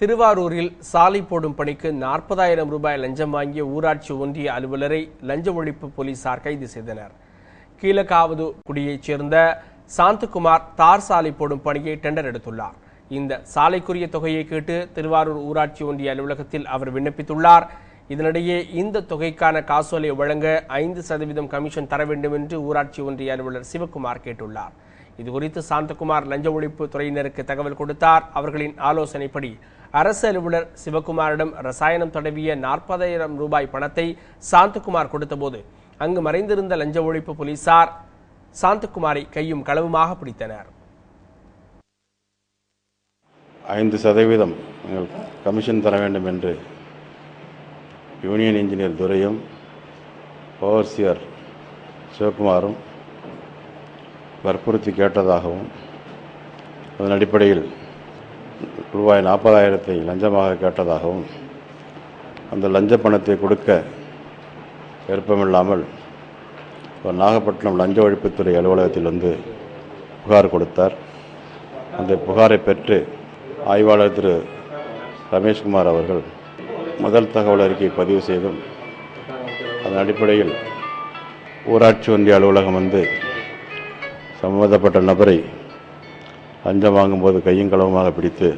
திருவாரூரில் சாலை போடும் பணிக்கு நாற்பதாயிரம் ரூபாய் லஞ்சம் வாங்கிய ஊராட்சி ஒன்றிய அலுவலரை லஞ்ச ஒழிப்பு போலீசார் கைது செய்தனர். கீழக்காவது குடியைச் சேர்ந்த சாந்தகுமார் தார் சாலை போடும் பணியை டெண்டர் எடுத்துள்ளார். இந்த சாலைக்குரிய தொகையை கேட்டு திருவாரூர் ஊராட்சி ஒன்றிய அலுவலகத்தில் அவர் விண்ணப்பித்துள்ளார். இதனிடையே இந்த தொகைக்கான காசோலை வழங்க ஐந்து சதவீதம் கமிஷன் தர வேண்டும் என்று ஊராட்சி ஒன்றிய அலுவலர் சிவக்குமார் கேட்டுள்ளார். இதுகுறித்து சாந்தகுமார் லஞ்ச ஒழிப்பு துறையினருக்கு தகவல் கொடுத்தார். அவர்களின் ஆலோசனைப்படி அரசு அலுவலர் சிவகுமாரிடம் ரசாயனம் தடவிய நாற்பதாயிரம் ரூபாய் பணத்தை சாந்தகுமார் கொடுத்தபோது அங்கு மறைந்திருந்த லஞ்ச ஒழிப்பு போலீசார் சாந்தகுமாரை கையும் களவுமாக பிடித்தனர். ஐந்து சதவீதம் நீங்கள் கமிஷன் தர வேண்டும் என்று யூனியன் இன்ஜினியர் துரையும் ஓவர்சியர் சிவகுமாரும் வற்புறுத்தி கேட்டதாகவும் அதன் அடிப்படையில் ரூபாய் நாற்பதாயிரத்தை லஞ்சமாக கேட்டதாகவும் அந்த லஞ்ச பணத்தை கொடுக்க விருப்பமில்லாமல் ஒரு நாகப்பட்டினம் லஞ்ச ஒழிப்புத்துறை அலுவலகத்தில் வந்து புகார் கொடுத்தார். அந்த புகாரை பெற்று ஆய்வாளர் திரு ரமேஷ்குமார் அவர்கள் முதல் தகவல் அறிக்கை பதிவு செய்தும் அதன் அடிப்படையில் ஊராட்சி ஒன்றிய அலுவலகம் வந்து சம்பந்தப்பட்ட நபரை லஞ்சம் வாங்கும்போது கையும் களவுமாக பிடித்து